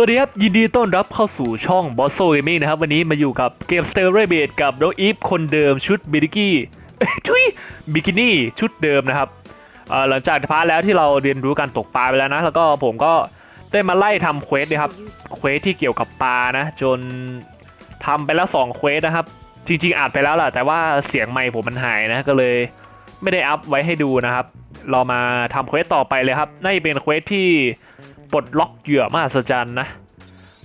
วัสดีครับ ยินดีต้อนรับเข้าสู่ช่อง b o s s o Gaming นะครับ วันนี้มาอยู่กับเกม s t a r r a b i t กับน้องอีฟคนเดิมชุดบิกิกี้ทุยบิกินี่ชุดเดิมนะครับหลังจากพาร์ทแล้วที่เราเรียนรู้การตกปลาไปแล้วนะ แล้วก็ผมก็ได้มาไล่ทำเควสนะครับเควสที่เกี่ยวกับปลานะ จนทำไปแล้ว2เควสนะครับ จริง ๆอัดไปแล้วแหละแต่ว่าเสียงไมค์ผมมันหายนะก็เลยไม่ได้อัพไว้ให้ดูนะครับ เรามาทำเควสต่อไปเลยครับน่าจะเป็นเควสที่ ปลดล็อกเหยื่อมหัศจรรย์นะ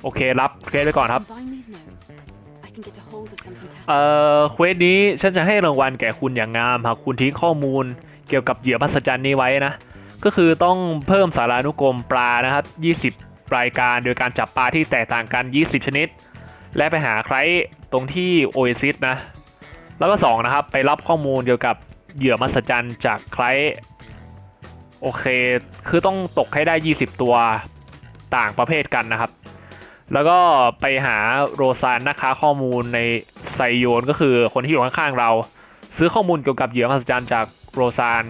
โอเครับเควสไปก่อนครับ Combine these notes. I can get a hold of some fantastic. เอ่อเควสนี้ฉันจะให้รางวัลแก่คุณอย่างงามหากคุณทิ้งข้อมูลเกี่ยวกับเหยื่อมหัศจรรย์นี้ไว้นะ ก็คือต้องเพิ่มสารานุกรมปลานะครับ 20 รายการโดยการจับปลาที่แตกต่างกัน 20 ชนิด และไปหาใครตรงที่โอเอซิสนะ แล้วก็ 2 นะครับ ไปรับข้อมูลเกี่ยวกับเหยื่อมหัศจรรย์จากใคร โอเค คือต้องตกให้ได้ 20 ตัวต่างประเภทกันนะครับ แล้วก็ไปหาโรซานนะคะข้อมูลในไซโยนก็คือคนที่อยู่ข้างๆเรา ซื้อข้อมูลเกี่ยวกับเหยื่อมหัศจรรย์จากโรซาน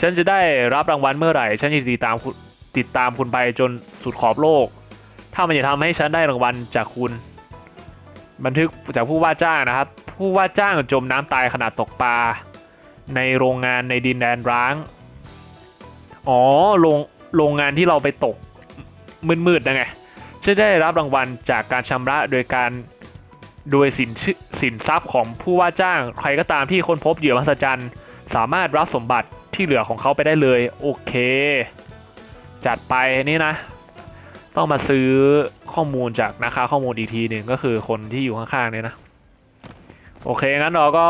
ฉันจะได้รับรางวัลเมื่อไหร่ ฉันจะติดตามคุณติดตามคุณไปจนสุดขอบโลก ถ้ามันจะทำให้ฉันได้รางวัลจากคุณ บันทึกจากผู้ว่าจ้างนะครับ ผู้ว่าจ้างจมน้ำตายขณะตกปลาในโรงงานในดินแดนร้าง อ๋อโรงโรงงานที่เราไปตกมืดๆนะไงจะได้รับรางวัลจากการชำระโดยการโดยสินชสินทรัพย์ของผู้ว่าจ้างใครก็ตามที่ค้นพบเหยื่อมหัศจรรย์สามารถรับสมบัติที่เหลือของเขาไปได้เลย โอเค จัดไปนี่นะ ต้องมาซื้อข้อมูลจากนะคะข้อมูลอีกทีหนึ่งก็คือคนที่อยู่ข้างๆเนี่ยนะ โอเคงั้นเราก็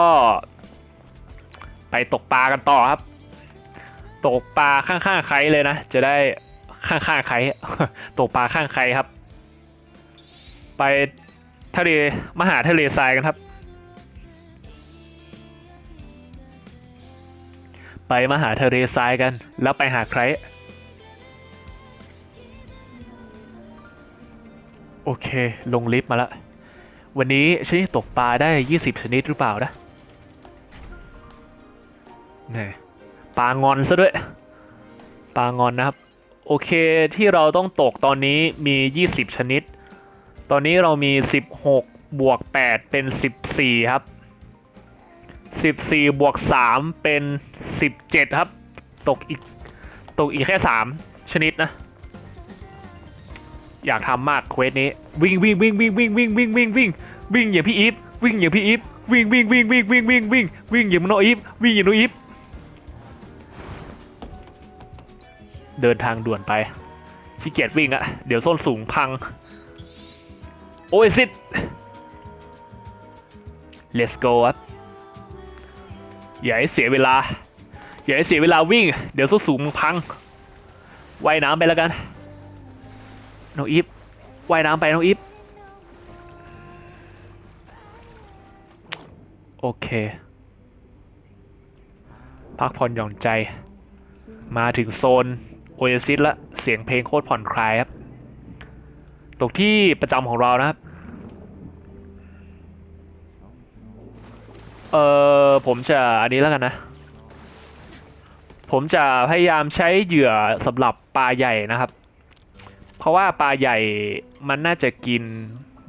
ไปตกปลากันต่อครับ ตกปลาข้างๆใครเลยนะ จะได้ข้างๆใครตกปลาข้างใครครับ ไปทะเลมหาทะเลทรายกันครับ ไปมหาทะเลทรายกัน แล้วไปหาใครโอเค ลงลิฟต์มาแล้ววันนี้ฉันตกปลาได้ 20 ชนิดหรือเปล่านะนี่ ปลางอนซะด้วย ปลางอนนะครับ โอเคที่เราต้องตกตอนนี้มี 20 ชนิด ตอนนี้เรามี 16 บวก 8 เป็น 14 ครับ 14 บวก 3 เป็น 17 ครับ ตกอีก ตกอีกแค่ 3 ชนิดนะ อยากทำมากเควสนี้ วิ่งวิ่งวิ่งวิ่งวิ่งวิ่งวิ่งวิ่งวิ่งวิ่งอย่างพี่อีฟวิ่งอย่างพี่อีฟวิ่งวิ่งวิ่งวิ่งวิ่งวิ่งวิ่งวิ่งอย่างโนอีฟวิ่งอย่างโนอีฟ เดินทางด่วนไปขี้เกียจวิ่งอะเดี๋ยวส้นสูงพัง โอ้ยซิด let's go ครับอย่าให้เสียเวลา อย่าให้เสียเวลาวิ่ง เดี๋ยวส้นสูงมึงพังว่ายน้ำไปแล้วกัน น้องอีฟว่ายน้ำไปน้องอีฟโอเค พักผ่อนหย่อนใจ มาถึงโซน โอเอซิสละเสียงเพลงโคตรผ่อนคลายครับ ตกที่ประจำของเรานะครับ เออผมจะอันนี้แล้วกันนะ ผมจะพยายามใช้เหยื่อสำหรับปลาใหญ่นะครับ เพราะว่าปลาใหญ่มันน่าจะกิน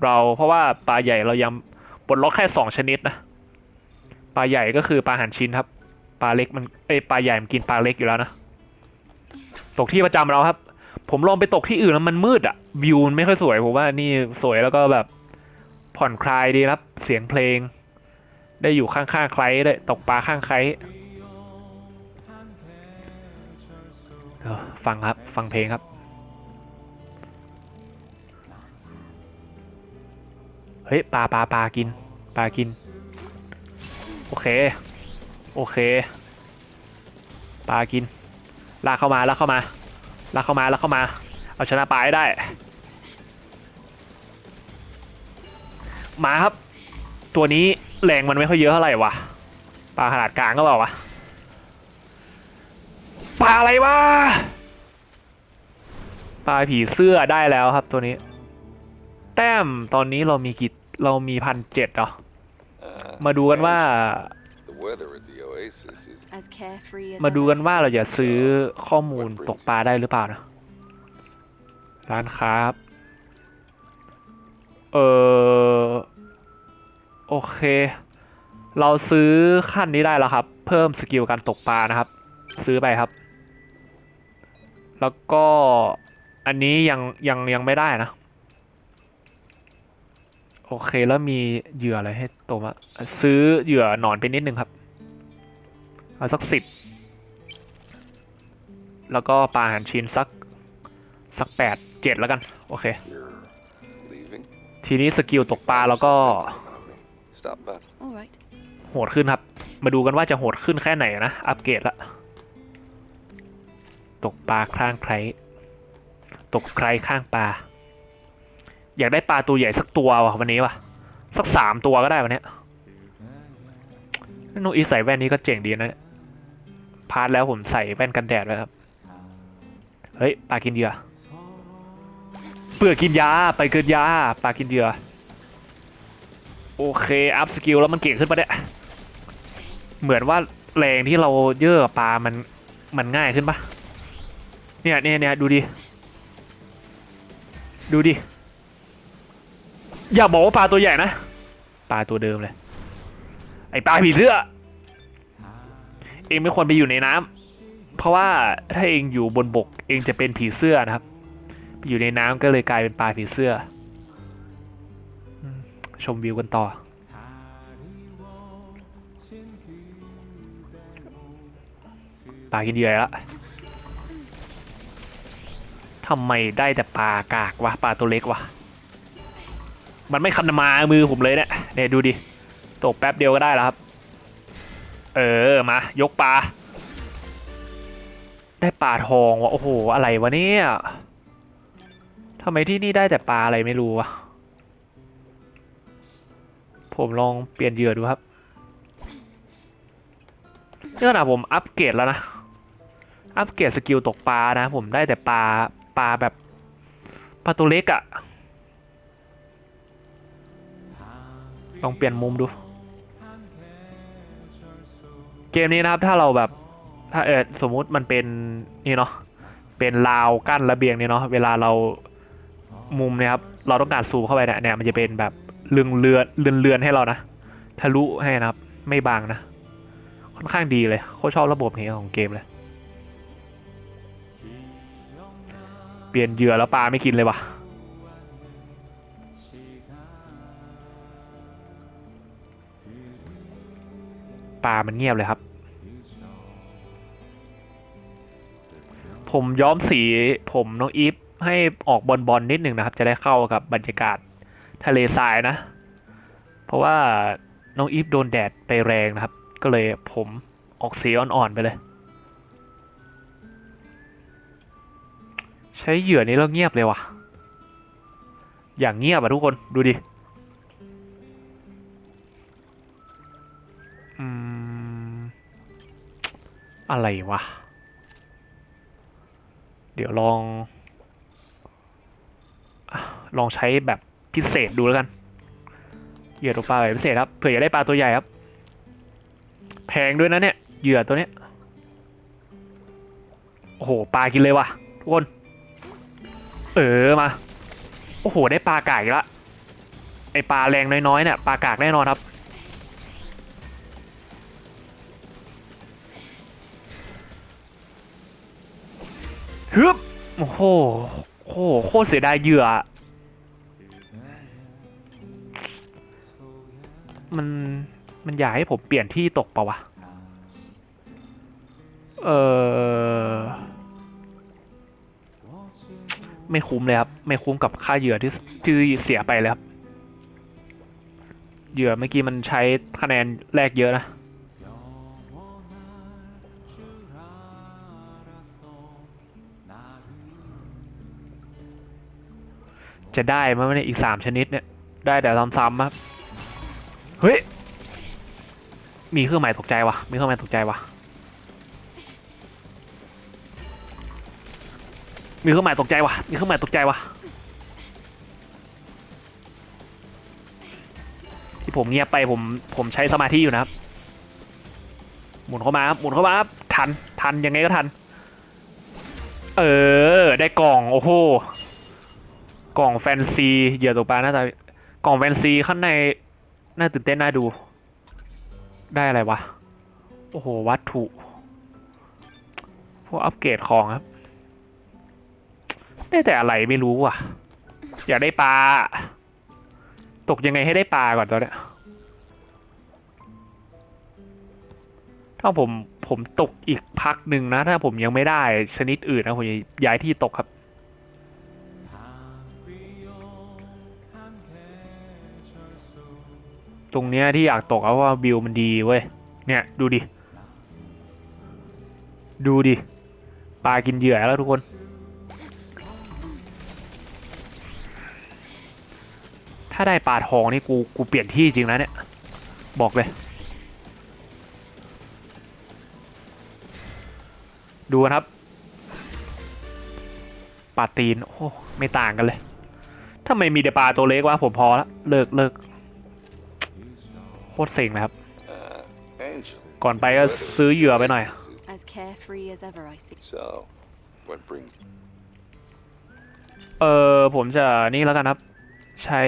เราเพราะว่าปลาใหญ่เรายังปลดล็อกแค่สองชนิดนะปลาใหญ่ก็คือปลาหันชิ้นครับ ปลาเล็กมันเอ้ปลาใหญ่มันกินปลาเล็กอยู่แล้วนะ ตกที่ประจำเราครับ ผมลองไปตกที่อื่นแล้วมันมืดอะวิวมันไม่ค่อยสวยผมว่านี่สวยแล้วก็แบบผ่อนคลายดีครับ เสียงเพลง ได้อยู่ข้างๆใครได้ตกปลาข้างใครเออฟังครับ ฟังเพลงครับ เฮ้ยปลาปลาปลากินปลากิน โอเค โอเคปลากิน ลากเข้ามาลากเข้ามาลากเข้ามาลากเข้ามา เอาชนะปลาให้ได้ มาครับ ตัวนี้แรงมันไม่ค่อยเยอะเท่าไหร่วะปลาขนาดกลางก็เปล่าวะปลาอะไรวะปลาผีเสื้อได้แล้วครับตัวนี้ แต้มตอนนี้เรามีกี่เรามีพันเจ็ดเหรอมาดูกันว่า มาดูกันว่าเราจะซื้อข้อมูลตกปลาได้หรือเปล่านะ ร้านค้าครับเออโอเค เราซื้อขั้นนี้ได้แล้วครับ เพิ่มสกิลการตกปลานะครับ ซื้อไปครับ แล้วก็อันนี้ยังยังยังไม่ได้นะ โอเคแล้วมีเหยื่ออะไรให้ตัวมาซื้อเหยื่อหนอนไปนิดนึงครับ เอาสักสิบแล้วก็ปลาหันชิ้นสักสักแปดเจ็ดแล้วกัน โอเค ทีนี้สกิลตกปลาแล้วก็ โหดขึ้นครับ มาดูกันว่าจะโหดขึ้นแค่ไหนนะ อัปเกรดละตกปลาข้างใคร ตกใครข้างปลา อยากได้ปลาตัวใหญ่สักตัววะวันนี้วะสักสามตัวก็ได้วันนี้น้องอีใส่แว่นนี้ก็เจ๋งดีนะเนี่ย พาร์ทแล้วผมใส่แว่นกันแดดไว้ครับ เฮ้ยปลากินเหยื่อเปลือกกินยาไปเกินยาปลากินเหยื่อโอเคอัพสกิลแล้วมันเก่งขึ้นปะเนี่ยเหมือนว่าแรงที่เราเยอะปลามันมันง่ายขึ้นปะเนี่ยเนี่ยเนี่ยดูดิดูดิอย่าบอกว่าปลาตัวใหญ่นะปลาตัวเดิมเลย ไอปลาผีเสื้อ เองไม่ควรไปอยู่ในน้ำเพราะว่าถ้าเองอยู่บนบก เองจะเป็นผีเสื้อนะครับไปอยู่ในน้ำก็เลยกลายเป็นปลาผีเสื้อ ชมวิวกันต่อ ปลากินเยื่อละทำไมได้แต่ปลากากวะปลาตัวเล็กวะมันไม่คันมามือผมเลยเนี่ยเนี่ยดูดิตกแป๊บเดียวก็ได้แล้วครับ เออมายกปลา ได้ปลาทองวะโอ้โหอะไรวะเนี่ยทำไมที่นี่ได้แต่ปลาอะไรไม่รู้วะผมลองเปลี่ยนเหยื่อดูครับนี่ขนาดผมอัปเกรดแล้วนะ อัปเกรดสกิลตกปลานะ ผมได้แต่ปลาปลาแบบปลาตัวเล็กอะลองเปลี่ยนมุมดู เกมนี้นะครับถ้าเราแบบถ้าเออสมมุติมันเป็นนี่เนาะเป็นราวกั้นระเบียงเนี่ยเนาะเวลาเรามุมเนี่ยครับเราต้องการซูมเข้าไปเนี่ยเนี่ยมันจะเป็นแบบเลือนเลือนเลือนเลือนให้เรานะทะลุให้นะครับ ไม่บางนะ ค่อนข้างดีเลยโคตรชอบระบบนี้ของเกมเลยเปลี่ยนเหยื่อแล้วปลาไม่กินเลยว่ะ ปลามันเงียบเลยครับ ผมย้อมสีผมน้องอีฟให้ออกบอลบอลนิดหนึ่งนะครับ จะได้เข้ากับบรรยากาศทะเลทรายนะ เพราะว่าน้องอีฟโดนแดดไปแรงนะครับ ก็เลยผมออกสีอ่อนๆไปเลย ใช้เหยื่อนี้แล้วเงียบเลยว่ะ อย่างเงียบอะทุกคนดูดิ อะไรวะ เดี๋ยวลอง ลองใช้แบบพิเศษดูแล้วกันเหยื่อตัวปลาแบบพิเศษครับ เผื่ออยากได้ปลาตัวใหญ่ครับ แพงด้วยนะเนี่ยเหยื่อตัวเนี้ย โอ้โห ปลากินเลยว่ะ ทุกคน เออมา โอ้โห ได้ปลากากอีกละ ไอปลาแรงน้อยๆเนี่ยปลากากแน่นอนครับ ฮึบโอ้โหโอ้โหโคตรเสียดายเหยื่อ มันมันอยากให้ผมเปลี่ยนที่ตกปล่าวะ เออไม่คุ้มเลยครับ ไม่คุ้มกับค่าเหยื่อที่ที่เสียไปเลยครับเหยื่อเมื่อกี้มันใช้คะแนนแรกเยอะนะ จะได้ไหมวะเนี่ยอีกสามชนิดเนี่ย ได้แต่ซ้ำๆครับเฮ้ย มีเครื่องหมายตกใจวะมีเครื่องหมายตกใจวะมีเครื่องหมายตกใจวะมีเครื่องหมายตกใจวะที่ผมเงียบไปผมผมใช้สมาธิอยู่นะครับ หมุนเข้ามาครับหมุนเข้ามาครับทันทันยังไงก็ทัน เออ ได้กล่องโอ้โห กล่องแฟนซีเหยื่อตกปลาหน้าตากล่องแวนซีข้างในน่าตื่นเต้นน่าดู ได้อะไรวะ โอ้โห วัตถุ พวกอัปเกรดของครับ ได้แต่อะไรไม่รู้ว่ะ อยากได้ปลา ตกยังไงให้ได้ปลาก่อนตอนเนี้ยถ้าผมผมตกอีกพักหนึ่งนะ ถ้าผมยังไม่ได้ชนิดอื่นนะผมย้ายที่ตกครับ ตรงเนี้ยที่อยากตกเพราะว่าวิวมันดีเว้ย เนี่ยดูดิ ดูดิ ปลากินเหยื่อแล้วทุกคน ถ้าได้ปลาทองนี่กูกูเปลี่ยนที่จริงนะเนี่ย บอกเลย ดูนะครับ ปลาตีน โอ้ ไม่ต่างกันเลยถ้าไม่มีแต่ปลาตัวเล็กวะผมพอละเลิกเลิก โคตรเซ็งเลยครับ Uh, Angel. ก่อนไปก็ซื้อเหยื่อไปหน่อย This is- As carefree as ever, I see. So, what brings? เออผมจะนี่แล้วกันครับ ใช้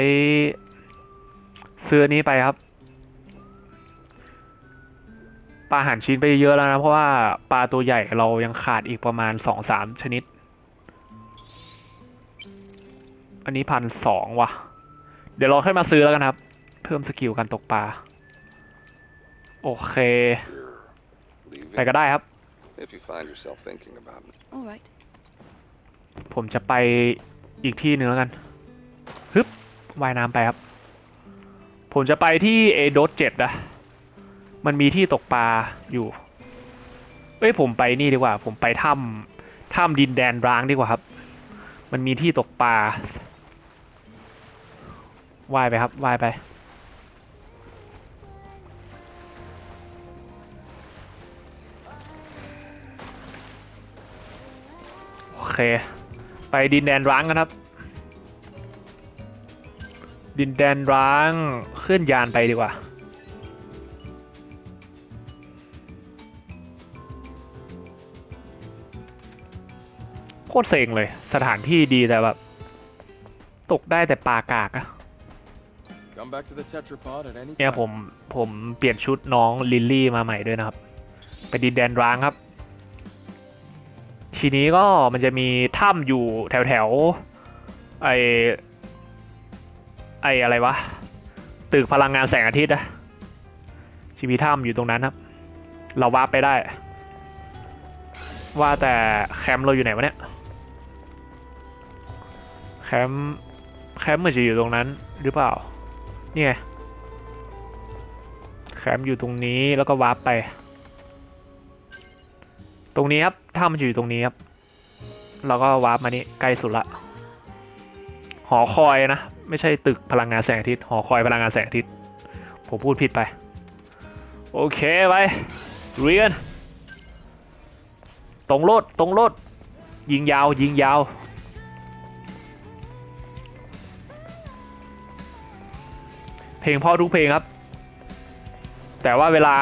ซื้ออนนี้ไปครับ ปลาหันชิ้นไปเยอะแล้วนะ เพราะว่าปลาตัวใหญ่เรายังขาดอีกประมาณสองสามชนิด อันนี้พันสองว่ะ เดี๋ยวเราค่อยมาซื้อแล้วกันครับ เพิ่มสกิลการตกปลา โอเค You're ไป leaving. ก็ได้ครับ If you find yourself thinking about me, All right. ผมจะไปอีกที่หนึ่งแล้วกันฮึบว่ายน้ำไปครับ ผมจะไปที่เอโดสเจ็ดนะมันมีที่ตกปลาอยู่เอ้ยผมไปนี่ดีกว่า ผมไปถ้ำถ้ำดินแดนร้างดีกว่าครับ มันมีที่ตกปลาว่ายไปครับว่ายไป เค ไปดินแดนร้างกันครับ ดินแดนร้างเคลื่อนยานไปดีกว่า โคตรเซ็งเลย สถานที่ดีแต่แบบ ตกได้แต่ปลากากอะ Come back to the tetrapod at any เนี่ย time. ผมผมเปลี่ยนชุดน้องลิลลี่มาใหม่ด้วยนะครับ ไปดินแดนร้างครับ ทีนี้ก็มันจะมีถ้ำอยู่แถวแถวๆไอไออะไรวะ ตึกพลังงานแสงอาทิตย์อะชีมีถ้ำอยู่ตรงนั้นครับ เราวาร์ปไปได้ ว่าแต่แคมป์เราอยู่ไหนวะเนี่ย แคมป์แคมป์มันจะอยู่ตรงนั้นหรือเปล่า นี่ไง แคมป์อยู่ตรงนี้แล้วก็วาร์ปไป ตรงนี้ครับถ้ามันอยู่ตรงนี้ครับเราก็วาร์ปมานี่ใกล้สุดละ หอคอยนะ ไม่ใช่ตึกพลังงานแสงอาทิตย์ หอคอยพลังงานแสงอาทิตย์ ผมพูดผิดไป โอเคไปเรียนตรงโลดตรงโลดยิงยาว ยิงยาว เพลงพ่อทุกเพลงครับ แต่ว่าเวลา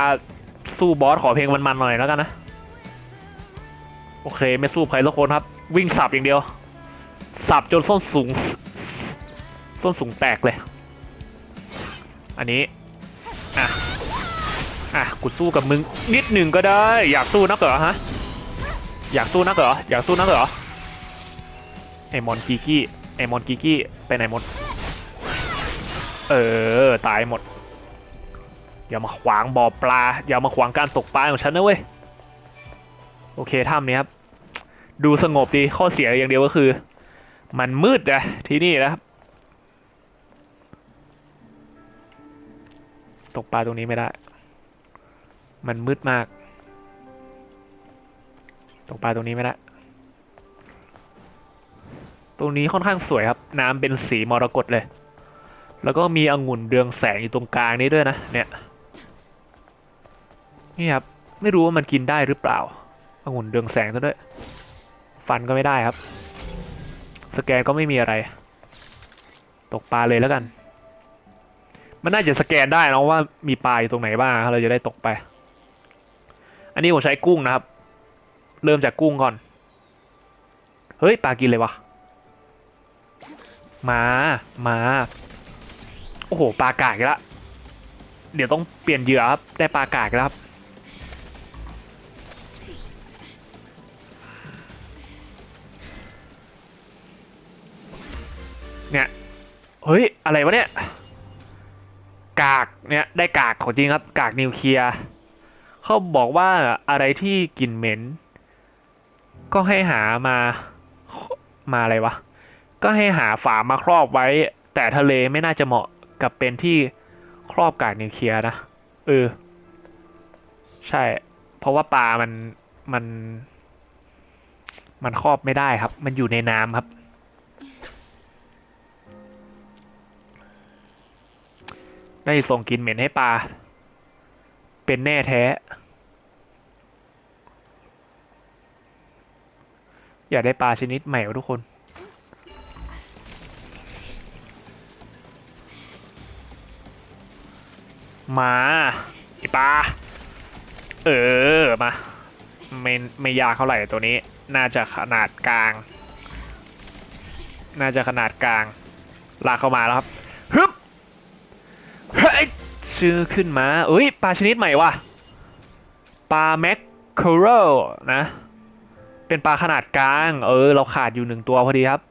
สู้บอสขอเพลงมันๆหน่อยแล้วกันนะ โอเค ไม่สู้ใครสักคนครับ วิ่งสับอย่างเดียว สับจนส้นสูง ส้นสูงแตกเลย อันนี้ อะ อะ กูสู้กับมึง นิดหนึ่งก็ได้ อยากสู้นักเหรอฮะ อยากสู้นักเหรอ อยากสู้นักเหรอ ไอมอนกิกี้ ไอมอนกิกี้ ไปไหนหมด เออ ตายหมด อย่ามาขวางบ่อปลา อย่ามาขวางการตกปลาของฉันนะเว้ยโอเคถ้ำนี้ครับ ดูสงบดีข้อเสียอย่างเดียวก็คือ มันมืดอะที่นี่นะครับตกปลาตรงนี้ไม่ได้ มันมืดมาก ตกปลาตรงนี้ไม่ได้ ตรงนี้ค่อนข้างสวยครับ น้ำเป็นสีมรกตเลย แล้วก็มีองุ่นเรืองแสงอยู่ตรงกลางนี้ด้วยนะ เนี่ย นี่ครับ ไม่รู้ว่ามันกินได้หรือเปล่าองุ่นเรืองแสงซะด้วย ฟันก็ไม่ได้ครับ สแกนก็ไม่มีอะไร ตกปลาเลยแล้วกัน มันน่าจะสแกนได้นะว่ามีปลาอยู่ตรงไหนบ้างเราจะได้ตกไป อันนี้ผมใช้กุ้งนะครับ เริ่มจากกุ้งก่อน เฮ้ยปลากินเลยวะมา มา โอ้โห ปลากากแล้วเดี๋ยวต้องเปลี่ยนเหยื่อครับ ได้ปลากากแล้วครับ เฮ้ย อะไรวะเนี่ย กากเนี่ยได้กากของจริงครับ กากนิวเคลียร์เขาบอกว่าอะไรที่กลิ่นเหม็น ก็ให้หามามาอะไรวะ ก็ให้หาฝามาครอบไว้ แต่ทะเลไม่น่าจะเหมาะกับเป็นที่ครอบกากนิวเคลียร์นะ เออ ใช่ เพราะว่าปลามันมัน มันครอบไม่ได้ครับ มันอยู่ในน้ำครับ ได้ส่งกลินเหม็นให้ปลา เป็นแน่แท้ อยากได้ปลาชนิดใหม่ทุกคน มาไอปลา เออ มา ไม่ไม่ยากเท่าไหร่ตัวนี้ น่าจะขนาดกลาง น่าจะขนาดกลาง ลากเข้ามาแล้วครับ ชื่อขึ้นมาเอ้ยปลาชนิดใหม่ว่ะปลาแมคเคอรลนะ เป็นปลาขนาดกลาง เออ เราขาดอยู่หนึ่งตัวพอดีครับ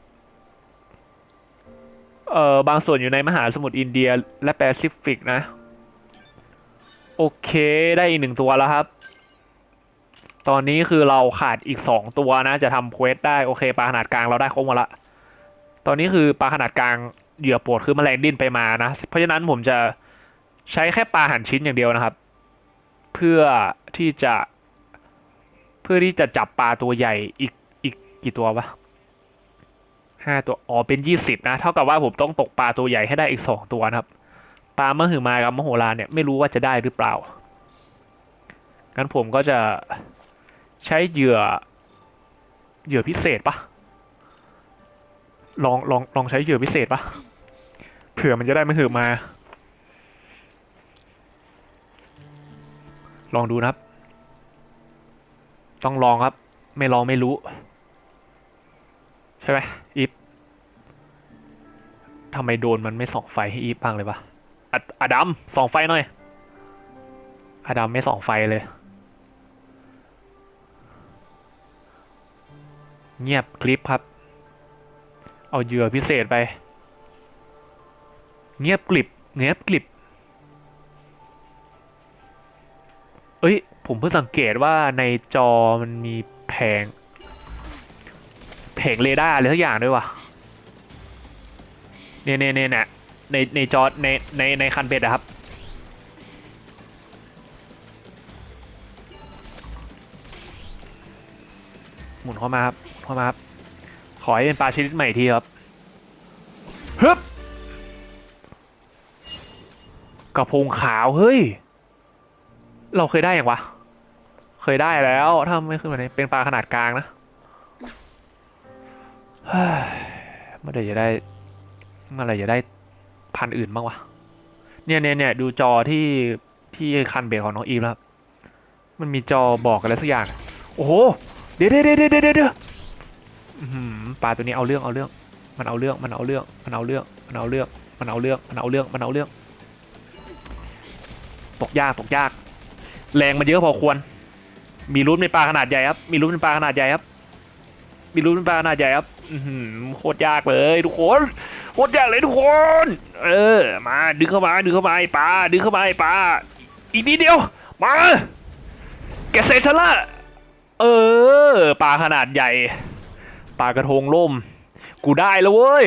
เออบางส่วนอยู่ในมหาสมุทรอินเดียและแปซิฟิกนะ โอเคได้อีกหนึ่งตัวแล้วครับ ตอนนี้คือเราขาดอีกสองตัวนะ จะทำเควสได้โอเคปลาขนาดกลางเราได้ครบหมดละ ตอนนี้คือปลาขนาดกลางเหยื่อปรดคือแมลงดิ้นไปมานะ เพราะฉะนั้นผมจะ ใช้แค่ปลาหั่นชิ้นอย่างเดียวนะครับ เพื่อที่จะ เพื่อที่จะจับปลาตัวใหญ่อีกอีกกี่ตัววะห้าตัวอ๋อเป็นยี่สิบนะเท่ากับว่าผมต้องตกปลาตัวใหญ่ให้ได้อีกสองตัวนะครับปลาเมะหือมากับมโหฬารเนี่ยไม่รู้ว่าจะได้หรือเปล่างั้นผมก็จะใช้เหยื่อเหยื่อพิเศษปะลองลองลองใช้เหยื่อพิเศษปะเผื่อมันจะได้มะหือมา ลองดูนะครับ ต้องลองครับ ไม่ลองไม่รู้ ใช่ไหมอีฟทำไมโดนมันไม่ส่องไฟให้อีฟบ้างเลยวะอะอดัมส่องไฟหน่อยอดัมไม่ส่องไฟเลย เงียบคลิปครับ เอาเหยื่อพิเศษไป เงียบกลิบเงียบกลิบ เอ้ย ผมเพิ่งสังเกตว่าในจอมันมีแผง แผงเรดาร์อะไรสักอย่างด้วยว่ะเนี่ยเนี่ยเนี่ยเนะในในจอในในในคันเบ็ดอะครับหมุนเข้ามาครับเข้ามาครับ ขอให้เป็นปลาชนิดใหม่ทีครับฮึบกระพงขาว เฮ้ย เราเคยได้อย่างวะ เคยได้แล้ว ถ้าไม่ขึ้นมาเนี่ยเป็นปลาขนาดกลางนะเฮ้ยเมื่อไหร่จะได้เมื่อไหร่จะได้พันอื่นบ้างวะ เนี่ยเนี่ยเนี่ยดูจอที่ที่คันเบรกของน้องอีฟแล้วมันมีจอบอกอะไรสักอย่าง โอ้โห เดี๋ยวเดี๋ยวเดี๋ยวเดี๋ยวเดี๋ยวอื้อปลาตัวนี้เอาเรื่องเอาเรื่อง มันเอาเรื่องมันเอาเรื่องมันเอาเรื่องมันเอาเรื่องมันเอาเรื่องมันเอาเรื่องมันเอาเรื่อง ตกยากตกยาก แรงมันเยอะพอควร มีรุ่นเป็นปลาขนาดใหญ่ครับ มีรุ่นเป็นปลาขนาดใหญ่ครับ มีรุ่นเป็นปลาขนาดใหญ่ครับอือหือโคตรยากเลยทุกคนโคตรยากเลยทุกคน เออ มาดึงเข้ามาดึงเข้ามาไอ้ปลาดึงเข้ามาไอ้ปลาอีกนิดเดียว มาแกเซชละเออปลาขนาดใหญ่ปลากระทงล่ม กูได้แล้วเว้ย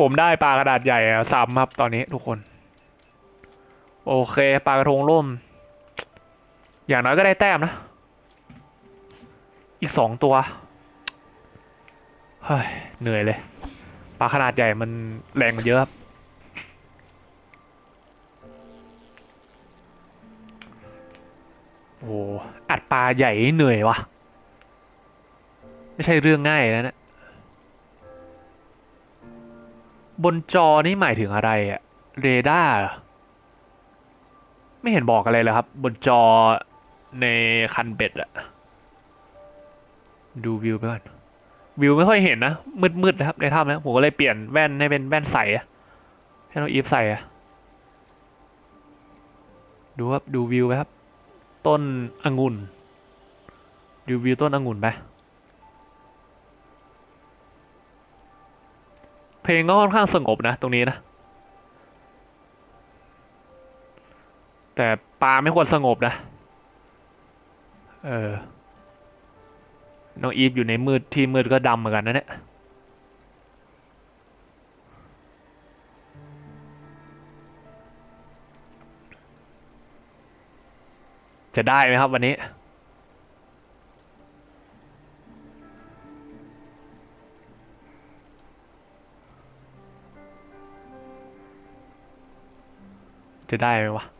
ผมได้ปลาขนาดใหญ่สามครับตอนนี้ทุกคน โอเคปลากระทงล่ม อย่างน้อยก็ได้แต้มนะ อีกสองตัว เฮ้ย เหนื่อยเลย ปลาขนาดใหญ่มันแรงมันเยอะครับโอ้อัดปลาใหญ่เหนื่อยวะไม่ใช่เรื่องง่ายนะเนะบนจอนี่หมายถึงอะไรอะเรดาร์ ไม่เห็นบอกอะไรเลยครับ บนจอในคันเบ็ดอะดูวิวไปก่อนวิวไม่ค่อยเห็นนะ มืดๆนะครับในถ้ำนะผมก็เลยเปลี่ยนแว่นให้เป็นแว่นใสอะน้องอีฟใส่อะดูครับดูวิวไหมครับ ต้นองุ่นดูวิวต้นองุ่นไปเพลงก็ค่อนข้างสงบนะ ตรงนี้นะ แต่ปลาไม่ควรสงบนะ เออ น้องอีฟอยู่ในมืดที่มืดก็ดำเหมือนกันนะเนี่ยจะได้ไหมครับวันนี้ จะได้ไหมวะ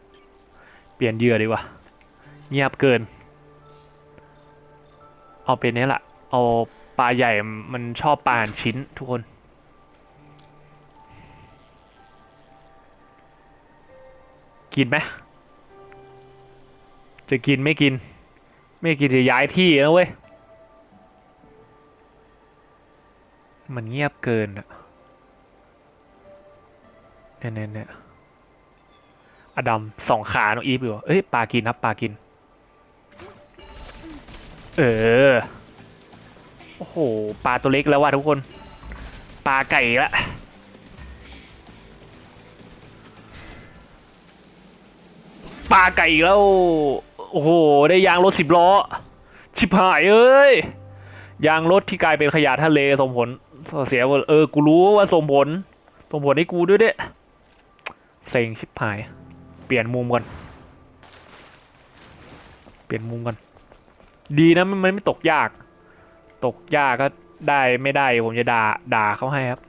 เปลี่ยนเหยื่อดีกว่า เงียบเกิน เอาเป็นนี้แหละเอาปลาใหญ่มันชอบปลาชิ้นทุกคน กินไหมจะกินไม่กิน ไม่กินจะย้ายที่นะเว้ย มันเงียบเกินอะเนี่ยเนี่ยเนี่ย อดัมสองขาน้องอีฟอยู่เอ้ยปลากินครับปลากิน เออ โอ้โหปลาตัวเล็กแล้วว่ะทุกคน ปลาไก่ละปลาไก่แล้ว โอ้โห ได้ยางรถสิบล้อ ชิบหายเอ้ย ยางรถที่กลายเป็นขยะทะเลส่งผลเสียหมดเออ กูรู้ว่าส่งผลส่งผลให้กูด้วยเด้เซ็งชิบหาย เปลี่ยนมุมก่อน เปลี่ยนมุมก่อน ดีนะมันไม่ตกยาก ตกยากก็ได้ไม่ได้ผมจะด่าด่าเขาให้ครับ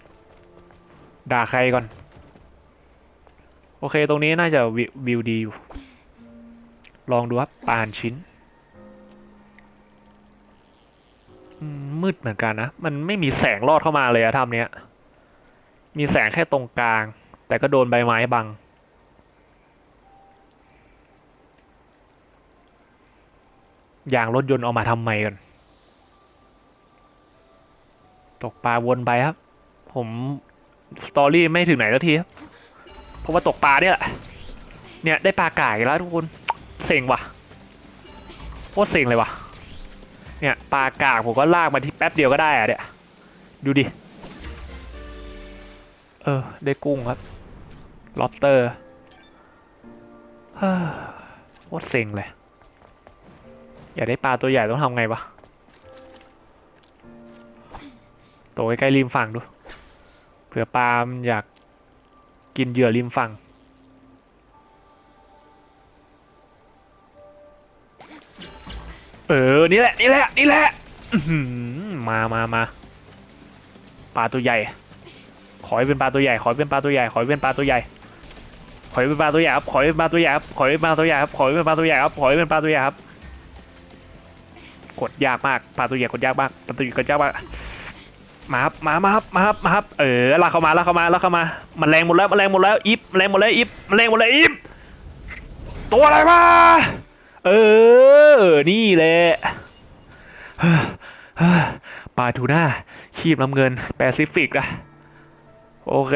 ด่าใครก่อน โอเคตรงนี้น่าจะวิววิวดีอยู่ ลองดูครับปานชิ้นมมืดเหมือนกันนะ มันไม่มีแสงลอดเข้ามาเลยอะทำเนี้ย มีแสงแค่ตรงกลาง แต่ก็โดนใบไม้บัง ยางรถยนต์เอามาทำไมกันตกปลาวนไปครับ ผมสตอรี่ไม่ถึงไหนแล้วทีครับ เพราะว่าตกปลาเนี่ยแหละเนี่ยได้ปลาไก่แล้วทุกคนเซ็งว่ะโคตรเซ็งเลยว่ะ เนี่ยปลากากผมก็ลากมาที่แป๊บเดียวก็ได้อะเนี่ยดูดิ เออ ได้กุ้งครับล็อบสเตอร์โคตรเซ็งเลย อยากได้ปลาตัวใหญ่ต้องทำไงวะตัวใกล้ๆริมฝั่งดู เผื่อปลามอยากกินเหยื่อริมฝั่ง เออ นี่แหละ นี่แหละ นี่แหละมามามาปลาตัวใหญ่ ขอให้เป็นปลาตัวใหญ่ ขอให้เป็นปลาตัวใหญ่ ขอให้เป็นปลาตัวใหญ่ ขอให้เป็นปลาตัวใหญ่ครับ ขอให้เป็นปลาตัวใหญ่ครับ ขอให้เป็นปลาตัวใหญ่ครับ ขอให้เป็นปลาตัวใหญ่ครับ ขอให้เป็นปลาตัวใหญ่ครับ กดยากมากปลาตัวใหญ่กดยากมากปลาตัวใหญ่กดยากมากมาครับมามาครับมาครับมาครับเออลากเข้ามาลากเข้ามาลากเข้ามา มันแรงหมดแล้วมันแรงหมดแล้วอิฟมันแรงหมดแล้วอิฟมันแรงหมดแล้วอิฟตัวอะไรมา เออ นี่แหละปลาทูน่าคีบน้ำเงินแปซิฟิกอะโอเค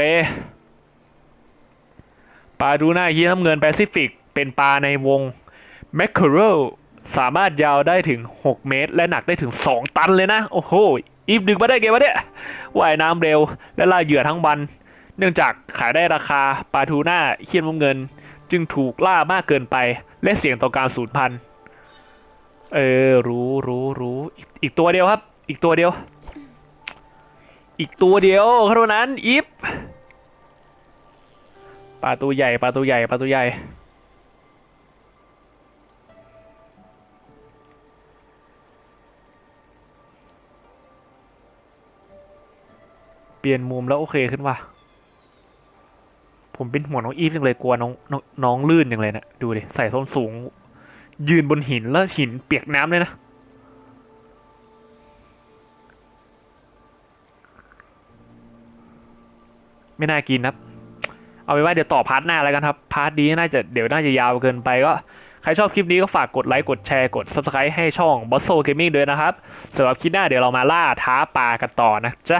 ปลาทูน่าคีบน้ำเงินแปซิฟิก เป็นปลาในวงแมคเคอเรล สามารถยาวได้ถึง 6 เมตร และหนักได้ถึง 2 ตันเลยนะ โอ้โหอีฟดึงมาได้ไงวะเนี่ยว่ายน้ำเร็ว และล่าเหยื่อทั้งวัน เนื่องจากขายได้ราคาปลาทูน่าเคียนน้ำเงิน จึงถูกล่ามากเกินไป และเสี่ยงต่อการสูญพันธุ์เออ รู้รู้รู้อีกอีกตัวเดียวครับ อีกตัวเดียว อีกตัวเดียวเท่านั้นอิฟปลาตัวใหญ่ปลาตัวใหญ่ปลาตัวใหญ่ เปลี่ยนมุมแล้วโอเคขึ้นว่ะ ผมเป็นห่วงน้องอีฟจังเลยกลัวน้องน้องน้องลื่นจังเลยนะดูดิใส่ส้นสูง ยืนบนหินแล้วหินเปียกน้ำเลยนะ ไม่น่ากินครับ เอาไปว่าเดี๋ยวต่อพาร์ทหน้าแล้วกันครับ พาร์ทนี้น่าจะเดี๋ยวน่าจะยาวเกินไปก็ใครชอบคลิปนี้ก็ฝากกดไลค์ กดแชร์ กด subscribe ให้ช่อง b o s s o Gaming ด้วยนะครับสำหรับคลิปหน้าเดี๋ยวเรามาล่าท้าปลากันต่อนะจ๊ะ